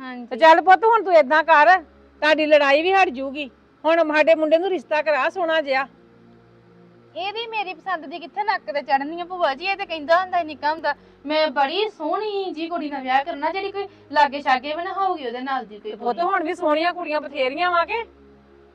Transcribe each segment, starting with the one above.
ਹਾਂਜੀ ਚੱਲ ਪੁੱਤ ਹੁਣ ਤੂੰ ਏਦਾਂ ਕਰ ਤੁਹਾਡੀ ਲੜਾਈ ਵੀ ਹਟ ਜੂਗੀ। ਹੁਣ ਸਾਡੇ ਮੁੰਡੇ ਨੂੰ ਰਿਸ਼ਤਾ ਕਰਾ ਸੋਨਾ ਜਿਆ ਇਹਦੀ ਮੇਰੀ ਪਸੰਦ ਦੀ ਕਿੱਥੇ ਨੱਕ ਤੇ ਚੜਨੀ ਆ ਭੂਆ ਜੀ ਇਹ ਤੇ ਕਹਿੰਦਾ ਹੁੰਦਾ ਸੀ ਨਿੱਕਾ ਹੁੰਦਾ। ਮੈਂ ਬੜੀ ਸੋਹਣੀ ਜੀ ਕੁੜੀ ਨਾਲ ਵਿਆਹ ਕਰਨਾ ਜਿਹੜੀ ਕੋਈ ਲਾਗੇ ਛਾਗੇ ਵੀ ਨਾ ਹੋਊਗੀ ਉਹਦੇ ਨਾਲ ਦੀ ਕੋਈ ਪੁੱਤ ਹੁਣ ਵੀ ਸੋਹਣੀਆਂ ਕੁੜੀਆਂ ਬਥੇਰੀਆਂ ਵਾ ਕੇ?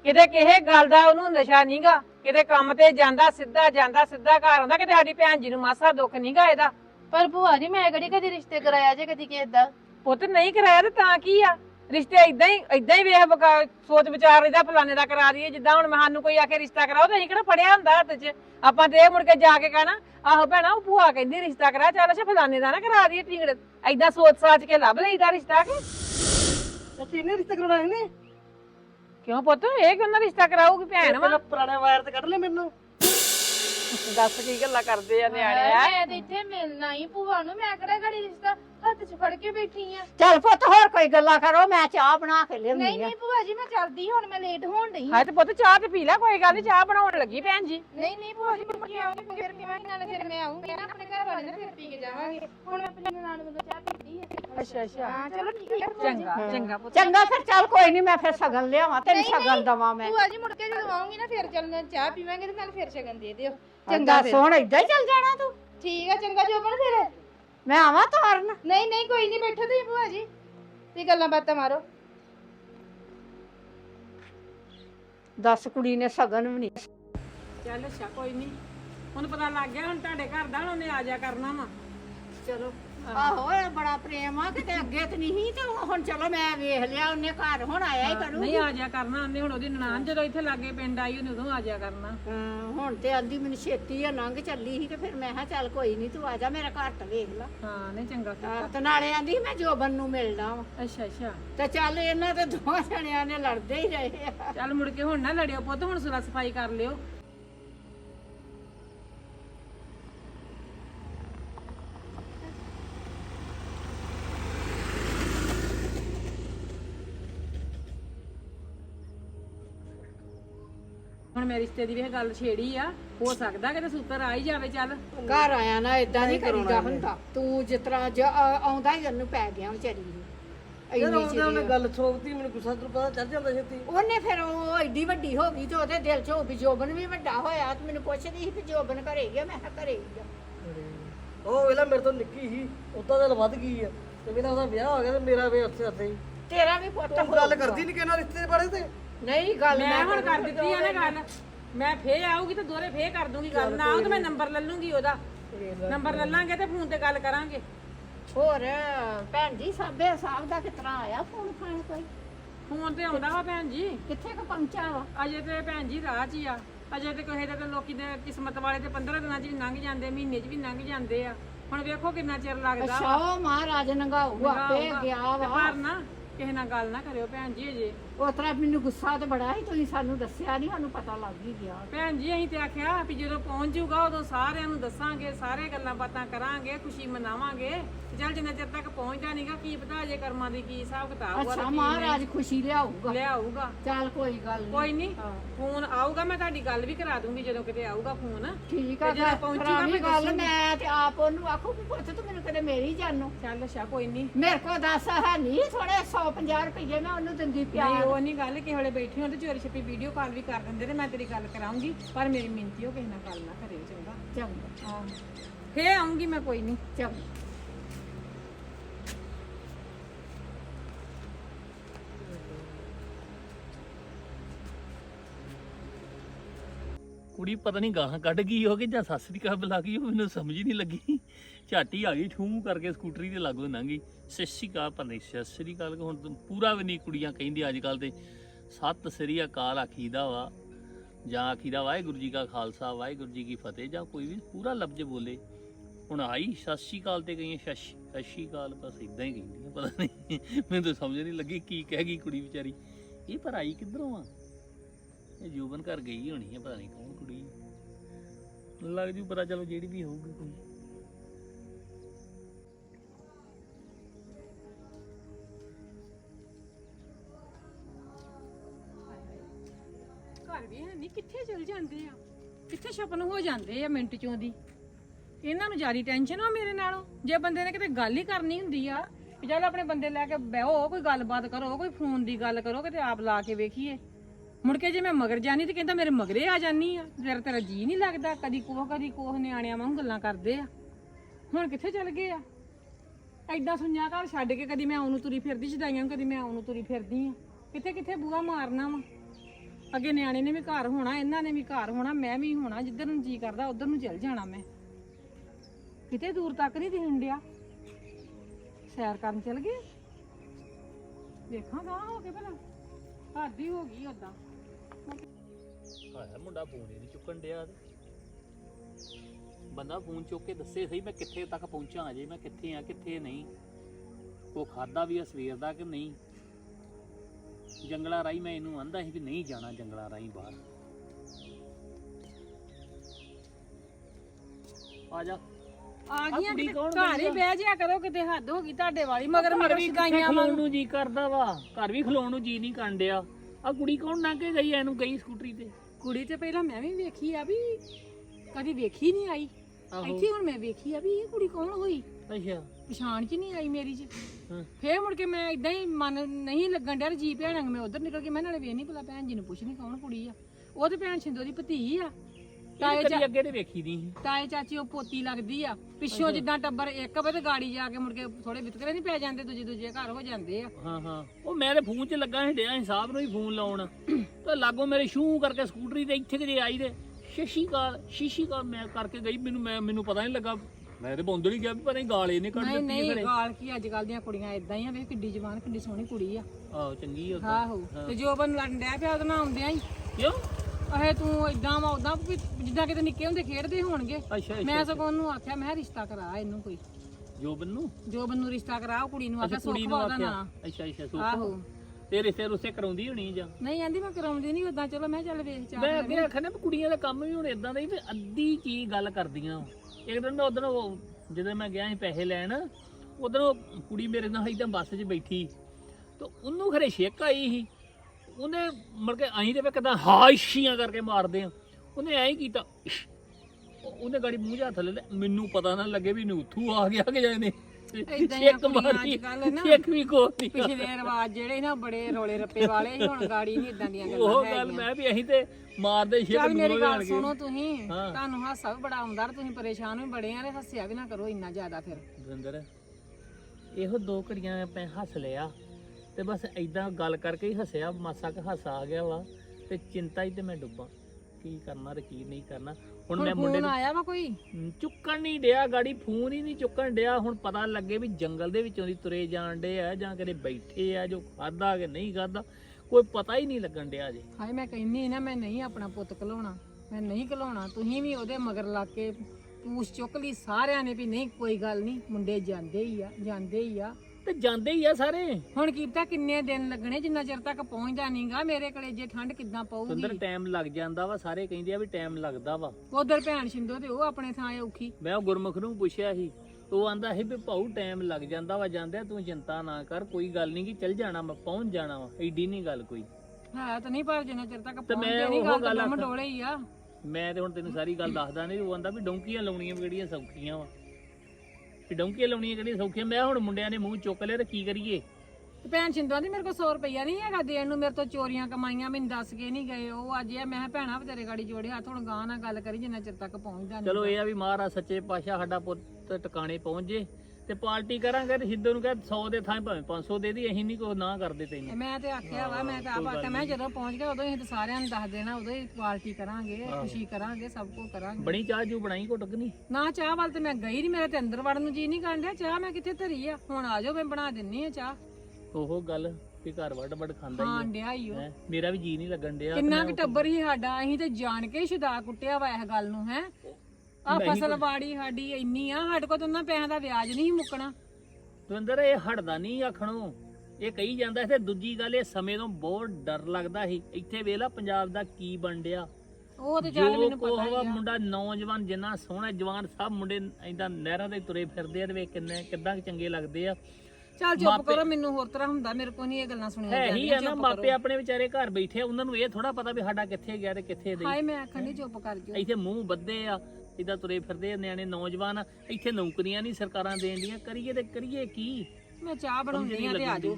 ਕਿਤੇ ਕਿਸੇ ਗੱਲ ਦਾ ਉਹਨੂੰ ਨਸ਼ਾ ਨਹੀਂਗਾ ਕਿਤੇ ਕੰਮ ਤੇ ਜਾਂਦਾ ਸਿੱਧਾ ਜਾਂਦਾ ਸਿੱਧਾ ਘਰ ਆਉਂਦਾ ਕਿਤੇ ਸਾਡੀ ਭੈਣ ਜੀ ਨੂੰ ਮਾਸਾ ਦੁੱਖ ਨਹੀਂਗਾ ਇਹਦਾ। ਪਰ ਭੂਆ ਜੀ ਮੈਂ ਕਿਹੜੀ ਕਦੀ ਰਿਸ਼ਤੇ ਕਰਾਇਆ ਜੇ ਕਦੀ ਕਿਸੇ ਦਾ? ਪੁੱਤ ਨਹੀਂ ਕਰਾਇਆ ਤੇ ਤਾਂ ਕੀ ਆ? ਰਿਸ਼ਤੇ ਇਦਾਂ ਹੀ ਇਦਾਂ ਹੀ ਵੇਖ ਬਕਾ- ਸੋਚ ਵਿਚਾਰ ਇਹਦਾ ਫਲਾਣੇ ਦਾ ਕਰਾ ਦਈਏ ਜਿੱਦਾਂ ਹੁਣ ਮੈਂ ਸਾਨੂੰ ਕੋਈ ਆ ਕੇ ਰਿਸ਼ਤਾ ਕਰਾਓ ਤੇ ਅਸੀਂ ਕਿਹੜਾ ਫੜਿਆ ਹੁੰਦਾ ਹੱਥ 'ਚ? ਆਪਾਂ ਤੇ ਇਹ ਮੁੜ ਕੇ ਜਾ ਕੇ ਕਹਿਣਾ ਆਹੋ ਭੈਣਾ ਉਹ ਭੂਆ ਕਹਿੰਦੀ ਰਿਸ਼ਤਾ ਕਰਾ ਚੱਲ ਅੱਛਾ ਫਲਾਣੇ ਦਾ ਨਾ ਕਰਾ ਦਈਏ ਟਿੰਗੜ ਇਦਾਂ ਸੋਚ ਸਾਚ ਕੇ ਲੱਭ ਲਈਦਾ ਰਿਸ਼ਤਾ ਕਿ? ਅੱਛਾ ਇਹਨੇ ਰਿਸ਼ਤਾ ਕਰਾਉਣਾ ਇਹਨੇ? ਕਿਉਂ ਪੁੱਤ? ਇਹ ਕਿਉਂ ਨਾ ਰਿਸ਼ਤਾ ਕਰਾਊਗੀ ਭੈਣ ਵਾ? ਪਹਿਲਾਂ ਪੁਰਾਣੇ ਵਾਇਰ ਤੇ ਕੱਢ ਲੈ ਮੈਨੂੰ। ਦੱਸ ਕੀ ਗੱਲਾਂ ਕਰਦੇ ਆ ਨਿਆਣੇ ਆ। ਮੈਂ ਤੇ ਇੱਥੇ ਮਿਲਣਾ ਹੀ ਭੂਆ ਨੂੰ ਮੈਂ ਕਿਹੜਾ ਘੜੀ ਰਿਸ਼ਤਾ ਹੱਥ 'ਚ ਫੜ ਕੇ ਬੈਠੀ ਆ। ਚੱਲ ਪੁੱਤ ਹੋਰ ਕੋਈ ਗੱਲਾਂ ਕਰੋ ਮੈਂ ਚਾਹ ਬਣਾ ਕੇ ਨਹੀਂ ਲਿਆਉਂਦੀ ਆ। ਨਹੀਂ ਭੂਆ ਜੀ ਮੈਂ ਚੱਲਦੀ ਹੁਣ ਮੈਂ ਲੇਟ ਹੋਣ ਡਈ। ਹਾਏ ਤੇ ਪੁੱਤ ਚਾਹ ਤੇ ਪੀ ਲੈ ਕੋਈ ਗੱਲ ਨੀ ਚਾਹ ਬਣਾਉਣ ਲੱਗੀ ਭੈਣ ਜੀ। ਨਹੀਂ ਨਹੀਂ ਭੂਆ ਜੀ ਕੇ ਆਉਂਗੀ ਫਿਰ ਪੀਵਾਂਗੇ ਨਾਲ ਫਿਰ ਮੈਂ ਆਉਂਗੀ ਨਾ ਆਪਣੇ ਘਰ ਵਾਲੇ ਨਾਲ ਫਿਰ ਪੀ ਕੇ ਜਾਵਾਂਗੇ। ਹੁਣ ਮੈਂ ਆਪਣੀ ਨਾਨ ਵੱਲੋਂ ਚਾਹ ਪੀਤੀ ਹੈ ਅੱਛਾ ਅੱਛਾ। ਹਾਂ ਚਲੋ ਠੀਕ ਹੈ ਭੂਆ ਜੀ। ਚੰਗਾ ਚੰਗਾ ਪੁੱਤ। ਚੰਗਾ ਫਿਰ ਚੱਲ ਕੋਈ ਨਹੀਂ ਮੈਂ ਫਿਰ ਸ਼ਗਨ ਲਿਆਵਾਂ ਤੈਨੂੰ ਨਹੀਂ, ਸ਼ਗਨ ਨਹੀਂ। ਦਵਾਂ ਮੈਂ। ਭੂਆ ਜੀ ਮੁੜ ਕੇ ਜਦੋਂ ਆਉਂਗੀ ਨਾ ਫਿਰ ਚੱਲਣਾ ਚਾਹ ਪੀਵਾਂਗੇ ਤੇ ਨਾਲ ਫਿਰ ਸ਼ਗਨ ਦੇ ਦਿਓ। ਚੰਗਾ ਸੋਹਣ ਏਦਾਂ ਹੀ ਚੱਲ ਜਾਣਾ ਤੂੰ? ਠੀਕ ਆ ਚੰਗਾ ਜੋਬਨ ਫਿਰ। ਮੈਂ ਆਵਾਂ ਤਾਰਨ ਨਹੀਂ ਨਹੀਂ ਕੋਈ ਨਹੀਂ ਬੈਠੋ ਤੁਸੀਂ ਭੂਆ ਜੀ। ਤੇ ਗੱਲਾਂ ਬਾਤਾਂ ਮਾਰੋ। ਦੱਸ ਕੁੜੀ ਨੇ ਸ਼ਗਨ ਵੀ ਨਹੀਂ। ਚੱਲ ਅੱਛਾ ਕੋਈ ਨਹੀਂ। ਹੁਣ ਪਤਾ ਲੱਗ ਗਿਆ ਹੁਣ ਤੁਹਾਡੇ ਘਰ ਦਾ ਹੁਣ ਉਹਨੇ ਆ ਜਾ ਕਰਨਾ ਵਾ। ਚਲੋ। ਆਹੋ ਇਹ ਬੜਾ ਪ੍ਰੇਮ ਆ ਕਿਤੇ ਅੱਗੇ ਤੇ ਨਹੀਂ ਤੇ ਹੁਣ ਚਲੋ ਮੈਂ ਵੇਖ ਲਿਆ ਉਹਨੇ ਘਰ ਹੁਣ ਆਇਆ ਹੀ ਕਰੂ ਨਹੀਂ ਆ ਜਾ ਕਰਨਾ ਉਹਨੇ ਹੁਣ ਉਹਦੀ ਨਨਾਣ ਜਦੋਂ ਇੱਥੇ ਲਾਗੇ ਪਿੰਡ ਆਈ ਉਹਨੇ ਉਦੋਂ ਆ ਜਾ ਕਰਨਾ। ਹਾਂ, ਹੁਣ ਤੇ ਆਂਦੀ ਮੈਨੂੰ ਛੇਤੀ ਆ ਲੰਘ ਚੱਲੀ ਸੀ ਤੇ ਫਿਰ ਮੈਂ ਕਿਹਾ ਚੱਲ ਕੋਈ ਨਹੀਂ ਤੂੰ ਆ ਜਾ ਮੇਰਾ ਘਰ ਤਾਂ ਵੇਖ ਲਾ। ਹਾਂ ਨਹੀਂ ਚੰਗਾ ਕੀਤਾ। ਆਹ, ਤੇ ਨਾਲੇ ਆਂਦੀ ਮੈਂ ਜੋਬਨ ਨੂੰ ਮਿਲਣਾ ਵਾ। ਅੱਛਾ ਅੱਛਾ। ਤੇ ਚੱਲ ਇਹਨਾਂ ਤੇ ਦੋਵਾਂ ਜਣਿਆਂ ਨੇ ਲੜਦੇ ਹੀ ਰਹੇ ਆ। ਚੱਲ ਮੁੜ ਕੇ ਹੁਣ ਨਾ ਲੜਿਓ ਪੁੱਤ ਹੁਣ ਸੁਲਾ ਸਫ਼ਾਈ ਕਰ ਲਿਓ। ਹੁਣ ਮੇਰੇ ਰਿਸ਼ਤੇ ਦੀ ਵੀ ਇਹ ਗੱਲ ਛੇੜੀ ਆ ਹੋ ਸਕਦਾ ਕਿ ਤੇ ਸੂਤਰ ਆ ਹੀ ਜਾਵੇ ਚੱਲ। ਘਰ ਆਇਆ ਨਾ ਇਦਾਂ ਨਹੀਂ ਕਰੀਦਾ ਹੁੰਦਾ। ਤੂੰ ਜਿਸ ਤਰ੍ਹਾਂ ਜ- ਆ- ਆਉਂਦਾ ਹੀ ਉਹਨੂੰ ਪੈ ਗਿਆ ਵਿਚਾਰੀ ਨੂੰ। ਯਾਰ ਇੰਨੀ ਉਹਨੇ ਉਹਨੇ ਚਿਰ ਗੱਲ ਥੋਪਤੀ ਮੈਨੂੰ ਗੁੱਸਾ ਤੈਨੂੰ ਪਤਾ ਚੱਲ ਜਾਂਦਾ ਛੇਤੀ। ਉਹਨੇ ਫਿਰ ਉਹ ਐਡੀ ਵੱਡੀ ਹੋ ਗਈ ਤੇ ਉਹਦੇ ਦਿਲ 'ਚ ਉਹ ਵੀ ਜੋਬਨ ਵੀ ਵੱਡਾ ਹੋਇਆ ਤੇ ਮੈਨੂੰ ਪੁੱਛਦੀ ਸੀ ਵੀ ਜੋਬਨ ਘਰੇ ਗਿਆ ਮੈਂ ਕਿਹਾ ਘਰੇ ਹੀ ਆ। ਉਹ ਵੇਲਾ ਮੇਰੇ ਤੋਂ ਨਿੱਕੀ ਸੀ ਉਦਾਂ ਗੱਲ ਵੱਧ ਗਈ ਆ। ਤੇ ਮੇਰਾ ਉਹਦਾ ਵਿਆਹ ਹੋ ਗਿਆ ਤੇ ਮੇਰਾ ਵਿਆਹ ਉੱਥੇ ਉੱਥੇ ਹੀ। ਤੇਰਾ ਵੀ ਪੁੱਤ ਤੂੰ ਗੱਲ ਕਰਦੀ ਨਹੀਂ ਕਿਹਨਾਂ ਰਿਸ਼ਤੇ ਬਾਰੇ ਤੇ। ਨਹੀਂ ਗੱਲ ਮੈਂ ਹੁਣ ਕਰ ਦਿੱਤੀ ਆ ਨਾ ਗੱਲ। ਮੈਂ ਫੇਰ ਆਊਗੀ ਤੇ ਦੋਰੇ ਫੇਰ ਕਰ ਦੂੰਗੀ ਗੱਲ। ਨਾ ਆਉ ਤੇ ਮੈਂ ਨੰਬਰ ਲੈ ਲੂੰਗੀ ਉਹਦਾ ਨੰਬਰ ਲੈ ਲਾਂਗੇ ਤੇ ਫੋਨ ਤੇ ਗੱਲ ਕਰਾਂਗੇ। ਹੋਰ ਭੈਣ ਜੀ ਸਾਬੇ ਸਾਹਿਬ ਦਾ ਕਿਤਨਾ ਆਇਆ ਫੋਨ ਫਾਨ ਕੋਈ? ਫੋਨ ਤੇ ਆਉਂਦਾ ਵਾ ਭੈਣ ਜੀ। ਕਿੱਥੇ ਕੁ ਪਹੁੰਚਾ ਵਾ? ਅਜੇ ਤੇ ਭੈਣ ਜੀ ਰਾਹ 'ਚ ਹੀ ਆ। ਅਜੇ ਤੇ ਕਿਸੇ ਦੇ ਤੇ ਲੋਕੀ ਦੇ ਕਿਸਮਤ ਵਾਲੇ ਤੇ 15 ਦਿਨਾਂ 'ਚ ਵੀ ਲੰਘ ਜਾਂਦੇ ਮਹੀਨੇ 'ਚ ਵੀ ਲੰਘ ਜਾਂਦੇ ਆ। ਹੁਣ ਵੇਖੋ ਕਿੰਨਾ ਚਿਰ ਲੱਗਦਾ ਅੱਛਾ ਮਹਾਰਾਜ ਨੰਗਾਊ ਆਪੇ ਗਿਆ ਵਾ। ਪਰ ਨਾ ਕਿਸੇ ਨਾਲ ਗੱਲ ਨਾ ਕਰਿਓ ਭੈਣ ਜੀ ਅਜੇ। ਉਸ ਤਰ੍ਹਾਂ ਮੈਨੂੰ ਗੁੱਸਾ ਤੇ ਬੜਾ ਸੀ ਤੁਸੀਂ ਸਾਨੂੰ ਦੱਸਿਆ ਨਹੀਂ ਸਾਨੂੰ ਪਤਾ ਲੱਗ ਹੀ ਗਿਆ। ਭੈਣ ਜੀ ਅਸੀਂ ਤੇ ਆਖਿਆ ਵੀ ਜਦੋਂ ਪਹੁੰਚ ਜਾਊਗਾ ਉਦੋਂ ਸਾਰਿਆਂ ਨੂੰ ਦੱਸਾਂਗੇ ਸਾਰੇ ਗੱਲਾਂ ਬਾਤਾਂ ਕਰਾਂਗੇ ਖੁਸ਼ੀ ਮਨਾਵਾਂਗੇ। ਚੱਲ ਜਿੰਨਾ ਚਿਰ ਤੱਕ ਪਹੁੰਚਦਾ ਨਹੀਂਗਾ ਕੀ ਪਤਾ ਅਜੇ ਕਰਮਾਂ ਦੀ ਕੀ ਹਿਸਾਬ ਕਿਤਾਬ ਵਾ ਅੱਛਾ ਮਹਾਰਾਜ ਖੁਸ਼ੀ ਲਿਆਊਗਾ। ਲਿਆਊਗਾ। ਚੱਲ ਕੋਈ ਗੱਲ ਨਹੀਂ ਕੋਈ ਨਹੀਂ ਫੋਨ ਆਊਗਾ ਮੈਂ ਤੁਹਾਡੀ ਗੱਲ ਵੀ ਕਰਾ ਦੂੰਗੀ ਜਦੋਂ ਕਿਤੇ ਆਊਗਾ ਫੋਨ। ਠੀਕ ਆ ਜਦੋਂ ਪਹੁੰਚੂਗਾ ਮੈਂ ਗੱਲ। ਮੈਂ ਤੇ ਆਪ ਉਹਨੂੰ ਆਖੂ ਪੁੱਤ ਤੂੰ ਮੈਨੂੰ ਕਦੇ ਮੇਰੀ ਜਾਨੋ। ਚੱਲ ਅੱਛਾ ਕੋਈ ਨਹੀਂ ਮੇਰੇ ਕੋਲ ਦੱਸ ਹੈ ਨਹੀਂ ਥੋੜੇ 150 ਰੁਪਏ ਮੈਂ ਉਹਨੂੰ ਦਿੰਦੀ ਪਿਆ ਉਹ ਨਹੀਂ ਗੱਲ ਕਿਸੇ ਵੇਲੇ ਬੈਠੇ ਹੋ ਤੇ ਚੋਰੀ ਛੱਪੀ ਵੀਡੀਓ ਕਾਲ ਵੀ ਕਰ ਦਿੰਦੇ ਤੇ ਮੈਂ ਤੇਰੀ ਗੱਲ ਕਰਾਉਂਗੀ ਪਰ ਮੇਰੀ ਮਿੰਤੀ ਉਹ ਕਿਸੇ ਨਾਲ ਗੱਲ ਨਾ ਕਰਿਓ ਚੰਗਾ। ਚੰਗਾ। ਹਾਂ। ਫੇਰ ਆਉਂਗੀ ਮੈਂ ਕੋਈ ਨਹੀਂ। ਚੰਗਾ। ਕੁੜੀ ਪਤਾ ਨਹੀਂ ਗਾਹਾਂ ਕੱਢ ਗਈ ਹੋ ਕਿ ਜਾਂ ਸੱਸ ਦੀ ਕਾ ਬੁਲਾ ਗਈ ਉਹ ਮੈਨੂੰ ਸਮਝ ਹੀ ਨਹੀਂ ਲੱਗੀ। ਝਾਟੀ ਆ ਗਈ, ਠੂੰ ਕਰਕੇ ਸਕੂਟਰੀ ਦੇ ਲਾਗੋਂ ਲੰਘੀ। ਸਤਿ ਸ਼੍ਰੀ ਅਕਾਲ ਪਰਨੇ ਸਤਿ ਸ਼੍ਰੀ ਅਕਾਲ, ਹੁਣ ਤਾਂ ਪੂਰਾ ਵੀ ਨਹੀਂ ਕੁੜੀਆਂ ਕਹਿੰਦੀ ਅੱਜ ਕੱਲ ਤੇ। ਸਤਿ ਸ੍ਰੀ ਅਕਾਲ ਆਖੀਦਾ ਵਾ, ਜਾਂ ਆਖੀਦਾ ਵਾਹਿਗੁਰੂ ਜੀ ਕਾ ਖਾਲਸਾ, ਵਾਹਿਗੁਰੂ ਜੀ ਕੀ ਫਤਿਹ, ਜਾਂ ਕੋਈ ਵੀ ਪੂਰਾ ਲਫ਼ਜ਼ ਬੋਲੇ। ਹੁਣ ਆਈ ਸਤਿ ਸ਼੍ਰੀ ਅਕਾਲ ਤੇ ਗਈ ਸਤਿ ਸ਼੍ਰੀ- ਅਕਾਲ, ਬਸ ਇਦਾਂ ਹੀ ਕਹਿੰਦੀ ਪਤਾ ਨਹੀਂ। ਮੈਨੂੰ ਤਾਂ ਸਮਝ ਨਹੀਂ ਲੱਗੀ ਕੀ ਕਹਿ ਗਈ ਕੁੜੀ ਵਿਚਾਰੀ। ਇਹ ਪਰ ਆਈ ਕਿੱਧਰੋਂ ਆ? ਇਹ ਜੋਬਨ ਘਰ ਗਈ ਹੋਣੀ ਹੈ ਪਤਾ ਨਹੀਂ ਕੌਣ ਕੁੜੀ ਲੱਗ ਜੂ ਪਤਾ ਚਲੋ ਜਿਹੜੀ ਵੀ ਹੋਊਗੀ ਕੋਈ। ਘਰ ਵੀ ਹੈ ਨਹੀਂ ਕਿੱਥੇ ਚਲ ਜਾਂਦੇ ਆ? ਕਿੱਥੇ ਛਪਨ ਹੋ ਜਾਂਦੇ ਆ ਮਿੰਟ ਚੋਂ ਦੀ? ਇਹਨਾਂ ਨੂੰ ਜਿਆਦੀ ਟੈਨਸ਼ਨ ਆ ਮੇਰੇ ਨਾਲੋਂ। ਜੇ ਬੰਦੇ ਨੇ ਕਿਤੇ ਗੱਲ ਹੀ ਕਰਨੀ ਹੁੰਦੀ ਆ, ਵੀ ਚੱਲ ਆਪਣੇ ਬੰਦੇ ਲੈ ਕੇ ਬਹਿਓ, ਕੋਈ ਗੱਲਬਾਤ ਕਰੋ, ਕੋਈ ਫੋਨ ਦੀ ਗੱਲ ਕਰੋ, ਕਿਤੇ ਆਪ ਲਾ ਕੇ ਵੇਖੀਏ। ਮੁੜ ਕੇ ਜੇ ਮੈਂ ਮਗਰ ਜਾਨੀ ਤੇ ਕਹਿੰਦਾ ਮੇਰੇ ਮਗਰੇ ਆ ਜਾਨੀ ਆ। ਫਿਰ ਤੇਰਾ ਜੀ ਨਹੀਂ ਲੱਗਦਾ। ਕਦੀ ਕੋਹ ਕਦੀ ਕੋਹ ਨਿਆਣਿਆਂ ਵਾਂਗ ਗੱਲਾਂ ਕਰਦੇ ਆ। ਹੁਣ ਕਿੱਥੇ ਚਲ ਗਏ ਆ? ਐਦਾਂ ਸੁਣਿਆ ਘਰ ਛੱਡ ਕੇ ਕਦੀ ਮੈਂ ਉਹਨੂੰ ਤੁਰੀ ਫਿਰਦੀ ਛਦਾਈਆਂ ਕਦੀ ਮੈਂ ਉਹਨੂੰ ਤੁਰੀ ਫਿਰਦੀ ਆ। ਕਿੱਥੇ ਕਿੱਥੇ ਬੂਆ ਮਾਰਨਾ ਵਾ? ਅੱਗੇ ਨਿਆਣੇ ਨੇ ਵੀ ਘਰ ਹੋਣਾ, ਇਹਨਾਂ ਨੇ ਵੀ ਘਰ ਹੋਣਾ, ਮੈਂ ਵੀ ਹੋਣਾ, ਜਿੱਧਰ ਨੂੰ ਜੀ ਕਰਦਾ, ਉਧਰ ਨੂੰ ਚਲ ਜਾਣਾ ਮੈਂ। ਕਿਤੇ ਦੂਰ ਤੱਕ ਨਹੀਂ ਦਿਖਣ ਡਿਆ। ਸੈਰ ਕਰਨ ਚਲ ਗਏ। ਦੇਖਾਂ ਗਾਂ ਹੋ ਕੇ ਭਲਾ। ਹੱਦ ਹੀ ਹੋ ਗਈ ਓਦਾਂ। ਆਇਆ ਮੁੰਡਾ ਫੋਨ ਹੀ ਨਹੀਂ ਚੁੱਕਣ ਡਿਆ ਤੇ। ਬੰਦਾ ਫੋਨ ਚੁੱਕ ਕੇ ਦੱਸੇ ਸਹੀ ਮੈਂ ਕਿੱਥੇ ਤੱਕ ਪਹੁੰਚਾਂ ਅਜੇ ਮੈਂ ਕਿੱਥੇ ਆ ਕਿੱਥੇ ਨਹੀਂ। ਉਹ ਖਾਦਾ ਵੀ ਆ ਸਵੇਰ ਦਾ ਕਿ ਨਹੀਂ? ਜੰਗਲਾ ਰਾਈ ਮੈਂ ਇਹਨੂੰ ਆਂਦਾ ਸੀ ਵੀ ਨਹੀਂ ਜਾਣਾ ਜੰਗਲਾ ਰਾਈ ਬਾਹਰ। ਆ ਜਾ। ਆ ਗਈਆਂ ਕੁੜੀ ਕਿਤੇ? ਕੌਣ ਘਰ ਹੀ? ਬਹਿ ਜਿਆ ਕਰੋ ਕਿਤੇ ਹੱਦ ਹੋ ਗਈ ਤੁਹਾਡੇ ਵਾਲੀ ਮਗਰ ਮਗਰ ਵੀ ਖਲੋਣ ਵਾਂਗ। ਨੂੰ ਜੀ ਕਰਦਾ ਵਾ। ਘਰ ਵੀ ਖਲੋਣ ਨੂੰ ਜੀ ਨਹੀਂ ਕਰਨ ਡਿਆ। ਆ ਕੁੜੀ ਕੌਣ ਲੰਘ ਕੇ ਗਈ ਐ ਇਹਨੂੰ ਗਈ ਸਕੂਟਰੀ ਤੇ? ਕੁੜੀ ਤੇ ਪਹਿਲਾਂ ਮੈਂ ਵੀ ਵੇਖੀ ਆ ਵੀ ਕਦੀ ਵੇਖੀ ਨਹੀਂ ਆਈ। ਆਹੋ। ਇੱਥੇ ਹੁਣ ਮੈਂ ਵੇਖੀ ਆ ਵੀ ਇਹ ਕੁੜੀ ਕੌਣ ਹੋਈ? ਅੱਛਾ। ਪਛਾਣ ਚ ਨਹੀਂ ਆਈ ਮੇਰੀ ਚ ਹਾਂ। ਫੇਰ ਮੁੜ ਕੇ ਮੈਂ ਇਦਾਂ ਹੀ ਮਨ ਨਹੀਂ ਲੱਗਣ ਡਿਆ ਜੀ ਭੈਣਾਂ ਮੈਂ ਉਧਰ ਨਿਕਲ ਕੇ ਮੈਂ ਨਾਲੇ ਵੇਖ ਨਹੀਂ ਭਲਾ ਭੈਣ ਜੀ ਨੂੰ ਪੁੱਛਣੀ ਕੌਣ ਕੁੜੀ ਆ। ਉਹ ਤੇ ਭੈਣ ਛਿੰਦੋ ਦੀ ਭਤੀ ਆ। ਤਾਏ ਕਦੀ ਅੱਗੇ ਤੇ ਵੇਖੀ ਨਹੀਂ ਸੀ। ਤਾਏ ਚਾਚੀ ਉਹ ਪੋਤੀ ਲੱਗਦੀ ਆ। ਪਿੱਛੋਂ ਜਿੱਦਾਂ ਟੱਬਰ ਇੱਕ ਵੇ ਤੇ ਗਾੜੀ ਜਾ ਕੇ ਮੁੜ ਕੇ ਥੋੜੇ ਵਿਤਕਰੇ ਨਹੀਂ ਪੈ ਜਾਂਦੇ ਦੂਜੇ ਦੂਜੇ ਘਰ ਹੋ ਜਾਂਦੇ ਆ। ਹਾਂ ਹਾਂ। ਉਹ ਮੈਂ ਤੇ ਫੋਨ 'ਚ ਲੱਗਾ ਸੀ ਡਿਆ ਸੀ ਸਾਹਿਬ ਨੂੰ ਹੀ ਫੋਨ ਲਾਉਣ। ਤੇ ਲਾਗੋ ਮੇਰੇ ਸ਼ੂ ਕਰਕੇ ਸਕੂਟਰੀ ਤੇ ਇੱਥੇ ਕਿਤੇ ਆਈ ਤੇ ਸ਼ਸ਼ੀ ਕਾਲ ਸ਼ੀਸ਼ੀ ਕਾਲ ਮੈਂ ਕਰਕੇ ਗਈ ਮੈਨੂੰ ਮੈਂ ਮੈਨੂੰ ਪਤਾ ਨਹੀਂ ਲੱਗਾ। ਮੈਂ ਤੇ ਬੌਂਦੜ ਹੀ ਗਿਆ ਵੀ ਪਤਾ ਨਹੀਂ ਗਾਲ ਇਹਨੇ ਕੱਢ ਨਹੀਂ ਦਿੱਤੀ ਨਹੀਂ ਘਰੇ ਗਾਲ ਕੀ ਅੱਜ ਕੱਲ ਦੀਆਂ ਕੁੜੀਆਂ ਇਦਾਂ ਹੀ ਆ ਵੇਖ ਕਿੱਡੀ ਜਵਾਨ ਕਿੱਡੀ ਸੋਹਣੀ ਕੁੜੀ ਆ। ਆਹੋ ਚੰਗੀ ਆ ਆਹੋ ਤੇ ਜੋਬਨ ਲੜਨ ਡਿਆ ਪਿਆ ਉਹਦੇ ਨਾਲ ਆਉਂਦਿਆਂ ਹੀ। ਕਿਉਂ? ਅਹੇ ਤੂੰ ਇਦਾਂ ਵਾ ਉਦਾਂ ਵੀ ਜਿੱਦਾਂ ਕਿਤੇ ਨਿੱਕੇ ਹੁੰਦੇ ਖੇਡਦੇ ਹੋਣਗੇ। ਅੱਛਾ ਮੈਂ ਸਗੋਂ ਉਹਨੂੰ ਆਖਿਆ ਮੈਂ ਕਿਹਾ ਰਿਸ਼ਤਾ ਕਰਾ ਇਹਨੂੰ ਕੋਈ। ਜੋਬਨ ਨੂੰ ਜੋਬਨ ਨੂੰ ਰਿਸ਼ਤਾ ਕਰਾ ਉਹ ਕੁੜੀ ਨੂੰ ਆਖਿਆ ਸੁੱਖ ਵਾ ਉਹਦਾ ਨਾਂ। ਅੱਛਾ ਅੱਛਾ ਸੁੱਖ ਆਹੋ। ਤੇ ਰਿਸ਼ਤੇ ਕਰਾਉਂਦੀ ਹੋਣੀ ਜਾਂ? ਨਹੀਂ ਆਂਦੀ ਮੈਂ ਕਰਾਉਂਦੀ ਨਹੀਂ ਉਦਾਂ ਚਲੋ ਮੈਂ ਕਿਹਾ ਚੱਲ ਵੇਖ ਚਾਹ ਮੈਂ ਅੱਗੇ ਆਖਿਆ ਨਾ ਵੀ ਕੁੜੀਆਂ ਦਾ ਕੰਮ ਵੀ ਹੁਣ ਇਦਾਂ ਦਾ ਹੀ ਵੀ ਅੱਧੀ ਚੀਜ਼ ਗੱਲ ਕਰਦੀਆਂ ਵਾਂ। ਇੱਕ ਦਿਨ ਮੈਂ ਉਦੋਂ ਜਦੋਂ ਮੈਂ ਗਿਆ ਸੀ ਪੈਸੇ ਲੈਣ ਉਦੋਂ ਕੁੜੀ ਮੇਰੇ ਨਾਲ ਇਦਾਂ ਬੱਸ 'ਚ ਬੈਠੀ। ਤੇ ਉਹਨੂੰ ਖਰੇ ਛੇਕ ਆਈ ਸੀ। ਉਹਨੇ ਮਰ ਕੇ ਆਈ ਵੇ ਕਦਾਂ ਹਾਸ਼ੀਆਂ ਕਰਕੇ ਮਾਰਦੇ ਆ। ਉਹਨੇ ਐਂ ਕੀਤਾ। ਉਹ- ਉਹਨੇ ਗਾੜੀ ਮੂੰਹ 'ਚ ਹੱਥ ਲੈ ਮੈਨੂੰ ਪਤਾ ਨਾ ਲੱਗੇ ਵੀ ਨੂਥੂ ਆ ਗਿਆ ਕਿ ਆ ਛੇਕ ਕੁੜੀਆਂ ਮਾਰੀ। ਨਾ। ਛੇਕ ਵੀ ਕੋਈ ਪਿਛਲੇ ਰਿਵਾਜ ਜਿਹੜੇ ਨਾ ਬੜੇ ਰੋਲੇ ਰੱਪੇ ਵਾਲੇ ਹੁਣ ਗਾੜੀ ਨਹੀਂ ਇਦਾਂ ਦੀਆਂ ਗੱਲਾਂ ਉਹ ਗੱਲ ਮੈਂ ਵੀ ਅਸੀਂ ਤੇ ਮਾਰਦੇ ਛੇਕ ਚੱਲ ਮੇਰੀ ਗੱਲ ਸੁਣੋ ਤੁਸੀਂ। ਤੁਹਾਨੂੰ ਹਾਸਾ ਵੀ ਬੜਾ ਆਉਂਦਾ ਤੁਸੀਂ ਪਰੇਸ਼ਾਨ ਵੀ ਬੜੇ ਆ ਤੇ ਹੱਸਿਆ ਵੀ ਨਾ ਕਰੋ ਇੰਨਾ ਜ਼ਿਆਦਾ ਫਿਰ। ਦਵਿੰਦਰ ਇਹੋ ਦੋ ਘੜੀਆਂ ਆਪਾਂ ਹੱਸ ਲਿਆ। ਤੇ ਬਸ ਐਦਾਂ ਗੱਲ ਕਰਕੇ ਹੀ ਹੱਸਿਆ ਮਾਸਾ ਕ ਹਾਸਾ ਆ ਗਿਆ ਵਾ ਤੇ ਚਿੰਤਾ ਹੀ ਤੇ ਮੈਂ ਡੁੱਬਾਂ ਕੀ ਕਰਨਾ ਤੇ ਕੀ ਨਹੀਂ ਕਰਨਾ। ਹੁਣ ਮੈਂ ਮੁੰਡੇ ਫੋਨ ਆਇਆ ਵਾ ਕੋਈ? ਨੂੰ ਚੁੱਕਣ ਨਹੀਂ ਡਿਆ ਗਾੜੀ ਫੋਨ ਹੀ ਨਹੀਂ ਚੁੱਕਣ ਡਿਆ। ਹੁਣ ਪਤਾ ਲੱਗੇ ਵੀ ਜੰਗਲ ਦੇ ਵਿੱਚੋਂ ਦੀ ਤੁਰੇ ਜਾਣ ਡੇ ਆ ਜਾਂ ਕਿਤੇ ਬੈਠੇ ਆ ਜੋ ਖਾਦਾ ਕਿ ਨਹੀਂ ਖਾਦਾ ਕੋਈ ਪਤਾ ਹੀ ਨਹੀਂ ਲੱਗਣ ਡਿਆ ਜੇ। ਹਾਏ ਮੈਂ ਕਹਿੰਨੀ ਨਾ ਮੈਂ ਨਹੀਂ ਆਪਣਾ ਪੁੱਤ ਘਲਾਉਣਾ ਮੈਂ ਨਹੀਂ ਘਲਾਉਣਾ। ਤੁਸੀਂ ਵੀ ਉਹਦੇ ਮਗਰ ਲੱਗ ਕੇ ਪੂਛ ਚੁੱਕ ਲਈ ਸਾਰਿਆਂ ਨੇ ਵੀ ਨਹੀਂ ਕੋਈ ਗੱਲ ਨਹੀਂ ਮੁੰਡੇ ਜਾਂਦੇ ਹੀ ਆ ਜਾਂਦੇ ਹੀ ਆ। ਤੇ ਜਾਂਦੇ ਹੀ ਆ ਸਾਰੇ। ਹੁਣ ਕੀਤਾ ਕਿੰਨੇ ਦਿਨ ਲੱਗਣੇ ਜਿੰਨਾ ਚਿਰ ਤੱਕ ਪਹੁੰਚਦਾ ਨਹੀਂਗਾ ਮੇਰੇ ਕਲੇਜੇ ਠੰਡ ਕਿੱਦਾਂ ਪਊਗੀ। ਸੁੰਦਰ ਟਾਈਮ ਲੱਗ ਜਾਂਦਾ ਵਾ ਸਾਰੇ ਕਹਿੰਦੇ ਆ ਵੀ ਟਾਈਮ ਲੱਗਦਾ ਵਾ। ਉਧਰ ਭੈਣ ਸ਼ਿੰਦੋ ਤੇ ਉਹ ਆਪਣੇ ਥਾਂ ਔਖੀ। ਮੈਂ ਉਹ ਗੁਰਮੁਖ ਨੂੰ ਪੁੱਛਿਆ ਸੀ ਉਹ ਆਂਦਾ ਸੀ ਵੀ ਭਾਊ ਟਾਈਮ ਲੱਗ ਜਾਂਦਾ ਵਾ ਜਾਂਦੇ ਤੂੰ ਚਿੰਤਾ ਨਾ ਕਰ ਕੋਈ ਗੱਲ ਨਹੀਂ ਕਿ ਚੱਲ ਜਾਣਾ ਮੈਂ ਪਹੁੰਚ ਜਾਣਾ ਵਾ ਐਡੀ ਨਹੀਂ ਗੱਲ ਕੋਈ। ਹੈ ਤਾਂ ਨਹੀਂ ਪਰ ਜਿੰਨਾ ਚਿਰ ਤੱਕ ਪਹੁੰਚਦੇ ਨਹੀਂ ਉਹ ਗੱਲ ਗੱਲ ਤਾਂ ਆਖਾਂ। ਡੋਲੇ ਹੀ ਆ। ਮੈਂ ਤੇ ਹੁਣ ਤੈਨੂੰ ਸਾਰੀ ਗੱਲ ਦੱਸਦਾ ਨਹੀਂ ਉਹ ਆਂਦਾ ਵੀ ਡੌਂਕੀਆਂ ਲਾਉਣੀਆਂ ਵੀ ਕਿਹੜੀਆਂ ਸੌਖੀਆਂ ਵਾ। ਵੀ ਡੌਂਕੀਆਂ ਲਾਉਣੀਆਂ ਕਿਹੜੀਆਂ ਸੌਖੀਆਂ ਮੈਂ ਹੁਣ ਮੁੰਡਿਆਂ ਨੇ ਮੂੰਹ ਚੁੱਕ ਲਿਆ ਤੇ ਕੀ ਕਰੀਏ? ਤੇ ਭੈਣ ਸ਼ਿੰਦੋ ਦੀ ਮੇਰੇ ਕੋਲ 100 ਰੁਪਈਆ ਨਹੀਂ ਹੈਗਾ ਦੇਣ ਨੂੰ ਮੇਰੇ ਤੋਂ ਚੋਰੀਆਂ ਕਮਾਈਆਂ ਮੈਨੂੰ ਦੱਸ ਕੇ ਨਹੀਂ ਗਏ ਉਹ ਅੱਜ ਇਹ ਮੈਂ ਕਿਹਾ ਭੈਣਾ ਵੀ ਤੇਰੇ ਗਾੜੀ ਜੋੜੇ ਹੱਥ ਹੁਣ ਗਾਂ ਨਾਲ ਗੱਲ ਕਰੀ ਜਿੰਨਾ ਚਿਰ ਤੱਕ ਪਹੁੰਚਦਾ ਨਹੀਂ ਚਲੋ ਇਹ ਆ ਵੀ ਮਹਾਰਾਜ ਸੱਚੇ ਪਾਤਸ਼ਾਹ ਸਾਡਾ ਪੁੱਤ ਟਿਕਾਣੇ ਪਹੁੰਚ। ਜੇ ਤੇ ਪਾਰਟੀ ਕਰਾਂਗੇ ਤੇ ਸਿੱਧੂ ਨੂੰ ਕਹੇ 100 ਦੇ ਥਾਂ ਭਾਵੇਂ 500 ਦੇ ਦੀ ਅਸੀਂ ਨਹੀਂ ਕੋਈ ਨਾ ਕਰਦੇ ਤੈਨੂੰ। ਮੈਂ ਤੇ ਆਖਿਆ ਵਾ ਮੈਂ ਤਾਂ ਆਪ ਆਖਿਆ ਮੈਂ ਜਦੋਂ ਪਹੁੰਚ ਗਿਆ ਉਦੋਂ ਹੀ ਤੇ ਸਾਰਿਆਂ ਨੂੰ ਦੱਸ ਦੇਣਾ ਉਦੋਂ ਹੀ ਪਾਰਟੀ ਕਰਾਂਗੇ ਖੁਸ਼ੀ ਕਰਾਂਗੇ ਸਭ ਕੁਝ ਕਰਾਂਗੇ। ਬਣੀ ਚਾਹ ਜੂ ਬਣਾਈ ਘੁੱਟਕ ਨਹੀਂ? ਨਾ ਚਾਹ ਵੱਲ ਤੇ ਮੈਂ ਗਈ ਨਹੀਂ ਮੇਰੇ ਤੇ ਅੰਦਰ ਵੜਨ ਨੂੰ ਜੀ ਨਹੀਂ ਕਰਨ ਡਿਆ ਚਾਹ ਮੈਂ ਕਿੱਥੇ ਧਰੀ ਆ? ਹੁਣ ਆ ਜਾਓ ਮੈਂ ਬਣਾ ਦਿੰਨੀ ਆ ਚਾਹ। ਉਹ ਗੱਲ ਵੀ ਘਰ ਵੱਡ ਵੱਡ ਖਾਂਦਾ ਹੀ ਡਿਆ ਈ ਉਹ। ਹੈ? ਮੇਰਾ ਵੀ ਜੀ ਨਹੀਂ ਲੱਗਣ ਡਿਆ ਕਿੰਨਾ ਕੁ ਟੱਬਰ ਹੀ ਸਾਡਾ ਅਸੀਂ ਤੇ ਜਾਣ ਕੇ ਸ਼ਦਾ ਕੁੱਟਿਆ ਵਾ ਇਸ ਗੱਲ ਨੂੰ ਹੈ? ਆ ਫਸਲ ਵਾੜੀ ਸਾਡੀ ਇੰਨੀ ਆ ਸਾਡੇ ਕੋਲ ਤਾਂ ਉਹਨਾਂ ਪੈਸਿਆਂ ਦਾ ਵਿਆਜ ਨਹੀਂ ਮੁੱਕਣਾ। ਦਵਿੰਦਰ ਇਹ ਹਟਦਾ ਨਹੀਂ ਆਖਣੋਂ। ਇਹ ਕਹੀ ਜਾਂਦਾ ਤੇ ਦੂਜੀ ਗੱਲ ਇਹ ਸਮੇਂ ਤੋਂ ਬਹੁਤ ਡਰ ਲੱਗਦਾ ਸੀ। ਇੱਥੇ ਵੇਲਾ ਪੰਜਾਬ ਦਾ ਕੀ ਬਣ ਡਿਆ ਉਹ ਤੇ ਚੱਲ ਮੈਨੂੰ ਪਤਾ ਹੀ ਆ। ਮੁੰਡਾ ਨੌਜਵਾਨ ਜਿੰਨਾ ਸੋਹਣਾ ਜਵਾਨ ਸਭ ਮੁੰਡੇ ਏਦਾਂ ਨਹਿਰਾਂ ਤੇ ਤੁਰੇ ਫਿਰਦੇ ਆ ਤੇ ਵੇ ਕਿੰਨੇ ਕਿੱਦਾਂ ਕੁ ਚੰਗੇ ਲੱਗਦੇ ਆ। ਚੱਲ ਚੁੱਪ ਕਰੋ ਮੈਨੂੰ ਹੋਰ ਤਰ੍ਹਾਂ ਹੁੰਦਾ ਮੇਰੇ ਕੋਲ ਨਹੀਂ ਇਹ ਗੱਲਾਂ ਸੁਣੀਆਂ ਹੈ ਹੀ ਆ ਨਾ ਮਾਪੇ ਆਪਣੇ ਵਿਚਾਰੇ ਘਰ ਬੈਠੇ ਆ ਉਹਨਾਂ ਨੂੰ ਇਹ ਥੋੜਾ ਪਤਾ ਵੀ ਸਾਡਾ ਕਿੱਥੇ ਗਿਆ ਤੇ ਕਿੱਥੇ ਨਹੀਂ। ਹਾਏ ਮੈਂ ਆਖਣ ਦੀ ਚੁੱਪ ਕਰ ਜੋ ਇੱਥੇ ਮੂੰਹ ਬੱਦੇ ਆ ਇਦਾਂ ਤੁਰੇ ਫਿਰਦੇ ਆ ਨਿਆਣੇ ਨੌਜਵਾਨ। ਇੱਥੇ ਨੌਕਰੀਆਂ ਨਹੀਂ ਸਰਕਾਰਾਂ ਦੇਣ ਦੀਆਂ ਕਰੀਏ ਤੇ ਕਰੀਏ ਕੀ? ਮੈਂ ਚਾਹ ਨਹੀਂ ਆ ਤੇ ਆ ਜਾਓ।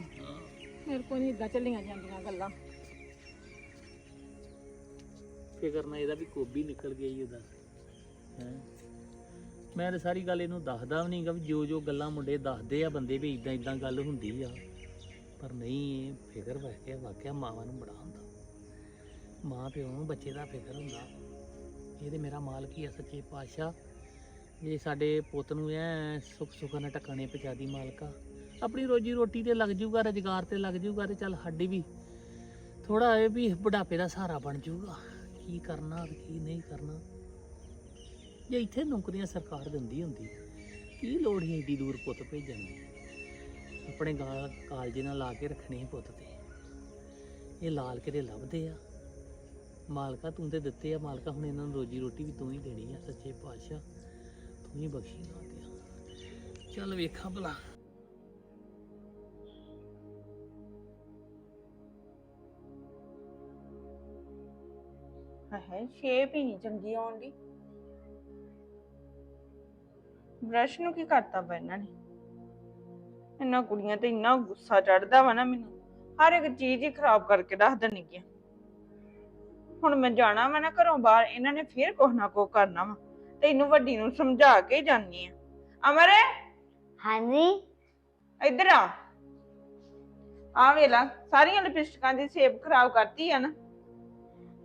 ਮੇਰੇ ਕੋਲ ਨਹੀਂ ਇਦਾਂ ਚੱਲੀਆਂ ਜਾਂਦੀਆਂ ਗੱਲਾਂ। ਫਿਕਰ ਨਾ ਇਹਦਾ ਵੀ ਕੋਬੀ ਨਿਕਲ ਹੀ ਉਹਦਾ। ਹੈ? ਮੈਂ ਤਾਂ ਸਾਰੀ ਗੱਲ ਇਹਨੂੰ ਦੱਸਦਾ ਵੀ ਨਹੀਂਗਾ ਵੀ ਜੋ ਜੋ ਗੱਲਾਂ ਮੁੰਡੇ ਦੱਸਦੇ ਆ ਬੰਦੇ ਵੀ ਇਦਾਂ ਇਦਾਂ ਗੱਲ ਹੁੰਦੀ ਆ। ਪਰ ਨਹੀਂ, ਇਹ ਫਿਕਰ ਪੈ ਗਿਆ ਵਾਕਿਆ ਮਾਵਾਂ ਨੂੰ ਬੜਾ ਹੁੰਦਾ। ਮਾਂ ਪਿਓ ਨੂੰ ਬੱਚੇ ਦਾ ਫਿਕਰ ਹੁੰਦਾ। ਇਹ ਤੇ ਮੇਰਾ ਮਾਲਕ ਹੀ ਆ, ਸੱਚੇ ਪਾਤਸ਼ਾਹ। ਇਹ ਸਾਡੇ ਪੁੱਤ ਨੂੰ ਐ ਸੁੱਖ ਸੁੱਖ ਨਾਲ ਟੱਕਣੇ ਪਚਾਦੀ ਮਾਲਕਾ ਆਪਣੀ ਰੋਜੀ ਰੋਟੀ ਤੇ ਲੱਗ ਜੂਗਾ, ਰੁਜ਼ਗਾਰ ਤੇ ਲੱਗ ਜੂਗਾ ਤੇ ਚੱਲ ਸਾਡੀ ਵੀ। ਥੋੜਾ ਇਹ ਵੀ ਬੁਢਾਪੇ ਦਾ ਸਹਾਰਾ ਬਣ ਜੂਗਾ। ਕੀ ਕਰਨਾ ਕੀ ਨਹੀਂ ਕਰਨਾ। ਜੇ ਇੱਥੇ ਨੌਕਰੀਆਂ ਸਰਕਾਰ ਦਿੰਦੀ ਹੁੰਦੀ ਕੀ ਲੋੜ ਹੈ ਏਡੀ ਦੂਰ ਪੁੱਤ ਭੇਜਣ ਦੀ? ਆਪਣੇ ਗਾਲ ਕਾਲਜੇ ਨਾਲ ਲਾ ਕੇ ਰੱਖਣੇ ਸੀ ਪੁੱਤ ਤੇ। ਇਹ ਲਾਲ ਕਿਤੇ ਲੱਭਦੇ ਆ। ਮਾਲਕਾ ਤੂੰ ਤੇ ਦਿੱਤੇ ਆ, ਮਾਲਕਾ ਹੁਣ ਇਹਨਾਂ ਨੂੰ ਰੋਜੀ ਰੋਟੀ ਵੀ ਤੂੰ ਹੀ ਦੇਣੀ ਆ, ਸੱਚੇ ਪਾਤਸ਼ਾਹ। ਤੂੰ ਹੀ ਬਖਸ਼ੀ ਨਾ ਦਿਆ ਚੱਲ ਵੇਖਾਂ ਭਲਾ। ਹੈ ਸ਼ੇਪ ਹੀ ਨਹੀਂ ਚੰਗੀ ਆਉਣ ਬ੍ਰਸ਼ ਨੂੰ ਕੀ ਕਰਤਾ ਵਾ ਇਹਨਾਂ ਨੇ? ਇਹਨਾਂ ਕੁੜੀਆਂ ਤੇ ਇੰਨਾ ਗੁੱਸਾ ਚੜਦਾ ਵਾ ਨਾ ਮੈਨੂੰ। ਹਰ ਇੱਕ ਚੀਜ਼ ਹੀ ਖਰਾਬ ਕਰਕੇ ਰੱਖ ਦੇਣਗੀਆਂ ਹੁਣ ਮੈਂ ਜਾਣਾ ਵਾ ਨਾ ਘਰੋਂ ਬਾਹਰ ਇਹਨਾਂ ਨੇ ਫੇਰ ਕੁਛ ਨਾ ਕੁਛ ਕਰਨਾ ਵਾ। ਤੇ ਇਹਨੂੰ ਵੱਡੀ ਨੂੰ ਸਮਝਾ ਕੇ ਜਾਨੀ ਆ। ਅਮਰ? ਹਾਂਜੀ? ਇੱਧਰ ਆ। ਆ ਵੇਲਾ ਸਾਰੀਆਂ ਲਿਪਸਟਿਕਾਂ ਦੀ ਸ਼ੇਪ ਖਰਾਬ ਕਰਤੀ ਆ ਨਾ।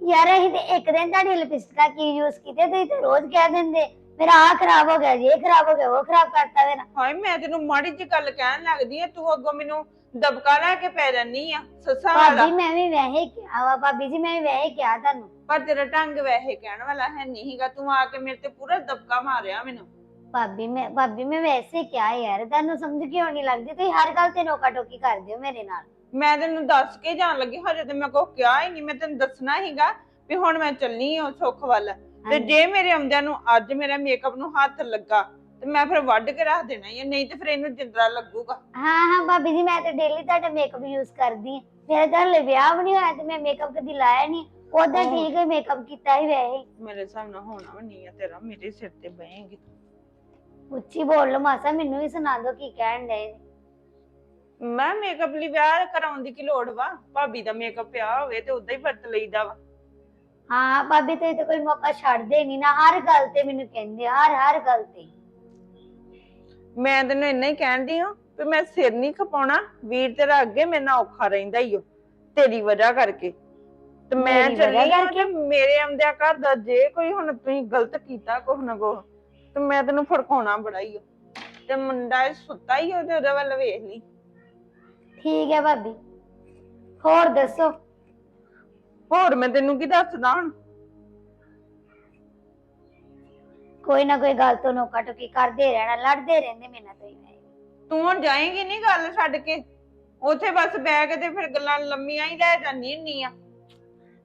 ਯਾਰ ਅਸੀਂ ਤੇ ਇੱਕ ਦਿਨ ਤੁਹਾਡੀ ਲਿਪਸਟਿਕਾਂ ਕੀ ਯੂਜ਼ ਕੀਤੇ ਤੁਸੀਂ ਤੇ ਰੋਜ਼ ਕਹਿ ਦਿੰਦੇ। ਮੇਰਾ ਆ ਖਰਾਬ ਹੋ ਗਿਆ ਜੀ ਇਹ ਖਰਾਬ ਹੋ ਗਿਆ ਉਹ ਖਰਾਬ ਕਰਤਾ ਮੇਰਾ। ਹਾਏ ਮੈਂ ਤੈਨੂੰ ਮਾੜੀ ਜਿਹੀ ਗੱਲ ਕਹਿਣ ਲੱਗਦੀ ਆ ਤੂੰ ਅੱਗੋਂ ਮੈਨੂੰ ਦਬਕਾ ਲੈ ਕੇ ਪੈ ਜਾਨੀ ਆ ਸੱਸਾਂ ਵਾਲਾ। ਭਾਬੀ ਮੈਂ ਵੀ ਵੈਸੇ ਕਿਹਾ ਵਾ ਭਾਬੀ ਜੀ ਮੈਂ ਵੀ ਵੈਸੇ ਕਿਹਾ ਤੁਹਾਨੂੰ। ਪਰ ਤੇਰਾ ਢੰਗ ਵੈਸੇ ਕਹਿਣ ਵਾਲਾ ਹੈ ਨਹੀਂਗਾ ਤੂੰ ਆ ਕੇ ਮੇਰੇ ਤੇ ਪੂਰਾ ਦਬਕਾ ਮਾਰਿਆ ਮੈਨੂੰ। ਭਾਬੀ ਮੈਂ ਭਾਬੀ ਮੈਂ ਵੈਸੇ ਕਿਹਾ ਯਾਰ ਤੁਹਾਨੂੰ ਸਮਝ ਕਿਉਂ ਨਹੀਂ ਲੱਗਦੀ? ਤੁਸੀਂ ਹਰ ਗੱਲ ਤੇ ਨੋਕਾ ਟੋਕੀ ਕਰਦੇ ਹੋ ਮੇਰੇ ਨਾਲ। ਮੈਂ ਤੈਨੂੰ ਦੱਸ ਕੇ ਜਾਣ ਲੱਗੀ ਹਜੇ ਤੇ ਮੈਂ ਕੋ ਕਿਹਾ ਹੀ ਨਹੀਂ ਮੈਂ ਤੈਨੂੰ ਦੱਸਣਾ ਹੀਗਾ ਵੀ ਹੁਣ ਮੈਂ ਚੱਲਨੀ ਆ ਸੁੱਖ ਵੱਲ। ਤੇ। ਜੇ ਮੇਰੇ ਆਉਂਦਿਆਂ ਨੂੰ ਅੱਜ ਮੇਰਾ ਮੇਕਅਪ ਨੂੰ ਹੱਥ ਲੱਗਾ ਤੇ ਮੈਂ ਫਿਰ ਵੱਢ ਕੇ ਰੱਖ ਦੇਣਾ ਹੀ ਆ, ਨਹੀਂ ਤੇ ਫਿਰ ਇਹਨੂੰ ਜਿੰਦਰਾ ਲੱਗੂਗਾ। ਹਾਂ ਹਾਂ ਭਾਬੀ ਜੀ ਮੈਂ ਤੇ ਡੇਲੀ ਤੁਹਾਡਾ ਮੇਕਅਪ ਯੂਜ਼ ਕਰਦੀ ਹਾਂ। ਮੇਰਾ ਤਾਂ ਹਲੇ ਵਿਆਹ ਵੀ ਨਹੀਂ ਹੋਇਆ ਤੇ ਮੈਂ ਮੇਕਅਪ ਕਦੀ ਲਾਇਆ ਨਹੀਂ। ਉਦੋਂ ਓਹ। ਠੀਕ ਹੈ ਮੇਕਅਪ ਕੀਤਾ ਹੀ ਵੈਸੇ ਹੀ। ਮੇਰੇ ਹਿਸਾਬ ਨਾਲ ਹੋਣਾ ਵੀ ਨਹੀਂ ਆ ਤੇਰਾ ਮੇਰੇ ਸਿਰ ਤੇ ਬਹੇਂਗੀ ਉੱਚੀ ਬੋਲ ਲਓ ਮਾਸਾ ਮੈਨੂੰ ਵੀ ਸੁਣਾ ਦਿਓ ਕੀ ਕਹਿਣ ਦੇ ਮੈਂ ਮੇਕਅਪ ਲਈ ਵਿਆਹ ਕਰਾਉਣ ਦੀ ਕੀ ਲੋੜ ਵਾ? ਭਾਬੀ ਦਾ ਮੇਕਅਪ ਪਿਆ ਹੋਵੇ ਤੇ ਉਦਾਂ ਹੀ ਵਰਤ ਲਈਦਾ ਵਾ। ਹਾਂ ਭਾਬੀ ਤੁਸੀਂ ਤੇ ਕੋਈ ਮੌਕਾ ਛੱਡਦੇ ਨਹੀਂ ਨਾ ਹਰ ਗੱਲ ਤੇ ਮੈਨੂੰ ਕਹਿੰਦੇ ਹਰ ਹਰ ਗੱਲ ਤੇ। ਮੈਂ ਤੈਨੂੰ ਇੰਨਾ ਹੀ ਕਹਿਣ ਦੀ ਹਾਂ ਵੀ ਮੈਂ ਸਿਰ ਨਹੀਂ ਖਪਾਉਣਾ ਵੀਰ ਤੇਰਾ ਅੱਗੇ ਮੇਰੇ ਨਾਲ ਔਖਾ ਰਹਿੰਦਾ ਈ ਓ ਤੇਰੀ ਵਜ੍ਹਾ ਕਰਕੇ। ਤੇ ਮੈਂ ਮੇਰੀ ਵਜ੍ਹਾ ਚੱਲੀ ਕਰਕੇ? ਕਿ ਮੇਰੇ ਆਉਂਦਿਆਂ ਘਰ ਦਾ ਜੇ ਕੋਈ ਹੁਣ ਤੁਸੀਂ ਗਲਤ ਕੀਤਾ ਕੁਛ ਨਾ ਕੁਛ ਤੇ ਮੈਂ ਤੈਨੂੰ ਫੜਕਾਉਣਾ ਬੜਾ ਹੀ ਓ। ਤੇ ਮੁੰਡਾ ਇਹ ਸੁੱਤਾ ਹੀ ਉਹਦੇ ਉਹਦੇ ਵੱਲ ਵੇਖ ਲਈ। ਠੀਕ ਹੈ ਭਾਬੀ ਹੋਰ ਦੱਸੋ? ਹੋਰ ਮੈਂ ਤੈਨੂੰ ਕੀ ਦੱਸਦਾ? ਹੁਣ ਕੋਈ ਨਾ ਕੋਈ ਗੱਲ ਤੋਂ ਨੋਕਾ ਟੋਕੀ ਕਰਦੇ ਰਹਿਣਾ ਲੜਦੇ ਰਹਿੰਦੇ ਮੇਰੇ ਨਾਲ ਤੁਸੀਂ। ਤੂੰ ਹੁਣ ਜਾਏਂਗੀ ਨਹੀਂ ਗੱਲ ਛੱਡ ਕੇ? ਉੱਥੇ ਬਸ ਬਹਿ ਕੇ ਤੇ ਫਿਰ ਗੱਲਾਂ ਲੰਮੀਆਂ ਹੀ ਲੈ ਜਾਂਦੀ ਹੁੰਨੀ ਆ।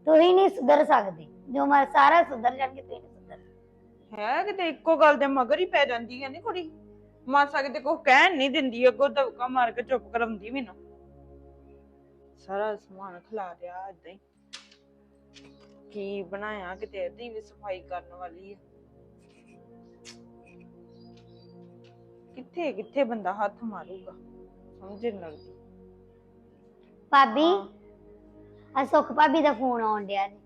ਤੁਸੀਂ ਨਹੀਂ ਸੁਧਰ ਸਕਦੇ। ਜੋ ਮੈਂ ਸਾਰਾ ਸੁਧਰ ਜਾਣਗੇ ਤੁਸੀਂ ਨਹੀਂ ਸੁਧਰ ਹੈ ਕਿਤੇ ਇੱਕੋ ਗੱਲ ਦੇ ਮਗਰ ਹੀ ਪੈ ਜਾਂਦੀ ਹੈ ਨੀ ਕੁੜੀ? ਮਾਸਾ ਕਿਤੇ ਕੋ ਕਹਿਣ ਨਹੀਂ ਦਿੰਦੀ ਅੱਗੋਂ ਦਵਕਾ ਮਾਰ ਕੇ ਚੁੱਪ ਕਰਾਉਂਦੀ ਮੈਨੂੰ। ਸਾਰਾ ਸਮਾਨ ਖਿਲਾ ਦਿਆ ਏਦਾਂ ਹੀ। ਕੀ ਬਣਾਇਆ ਕਿਤੇ ਇਹਦੀ ਵੀ ਸਫ਼ਾਈ ਕਰਨ ਵਾਲੀ ਹੈ ਕਿੱਥੇ ਕਿੱਥੇ ਬੰਦਾ ਹੱਥ ਮਾਰੂਗਾ? ਸਮਝ ਨਹੀਂ। ਲੱਗਦੀ ਭਾਬੀ ਆ ਸੁਖ ਭਾਬੀ ਦਾ ਫੋਨ ਆਉਣ ਡਿਆ ਜੀ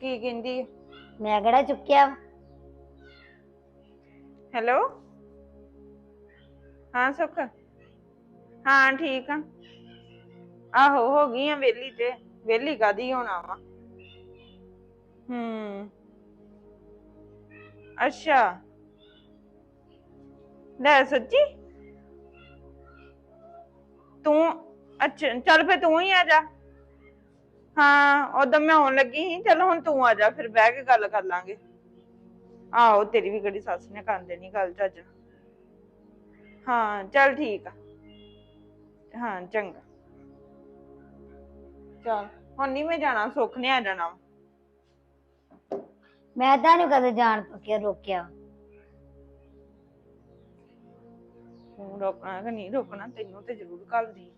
ਕੀ ਕਹਿੰਦੀ ਮੈਂ ਕਿਹੜਾ ਚੁੱਕਿਆ ਵਾ? ਹੈਲੋ? ਹਾਂ ਸੁੱਖ? ਹਾਂ ਠੀਕ ਆ। ਆਹੋ ਹੋ ਗਈ ਆ ਵੇਲੀ ਤੇ। ਵੇਲੀ ਕਾਦੀ ਹੋਣਾ ਵਾ ਹੂੰ ਅੱਛਾ ਲੈ ਸੱਚੀ ਤੂੰ ਅੱਛਾ ਚੱਲ ਫੇ ਤੂੰ ਹੀ ਆ ਜਾ ਹਾਂ ਉਦੋਂ ਮੈਂ ਆਉਣ ਲੱਗੀ ਸੀ ਚਲ ਹੁਣ ਤੂੰ ਆ ਜਾ ਫਿਰ ਬਹਿ ਕੇ ਗੱਲ ਕਰ ਲਾਂਗੇ ਆਹੋ ਤੇਰੀ ਵੀ ਕਿਹੜੀ ਸੱਸ ਨੇ ਕਰ ਦੇਣੀ ਗੱਲ ਚੱਜ ਨਾਲ। ਹਾਂ ਚੱਲ ਠੀਕ ਆ ਹਾਂ ਚੰਗਾ ਚੱਲ ਹੁਣ ਨਹੀਂ ਮੈਂ ਜਾਣਾ ਸੁੱਖ ਨੇ ਆ ਜਾਣਾ ਵਾ। ਮੈਂ ਤੁਹਾਨੂੰ ਕਦੇ ਜਾਣ ਤੋਂ ਕਿਉਂ ਰੋਕਿਆ। ਤੂੰ ਰੋਕਣਾ ਕਿ ਨਹੀਂ ਰੋਕਣਾ, ਤੈਨੂੰ ਤੇ ਜ਼ਰੂਰ ਕੱਲ ਦੀ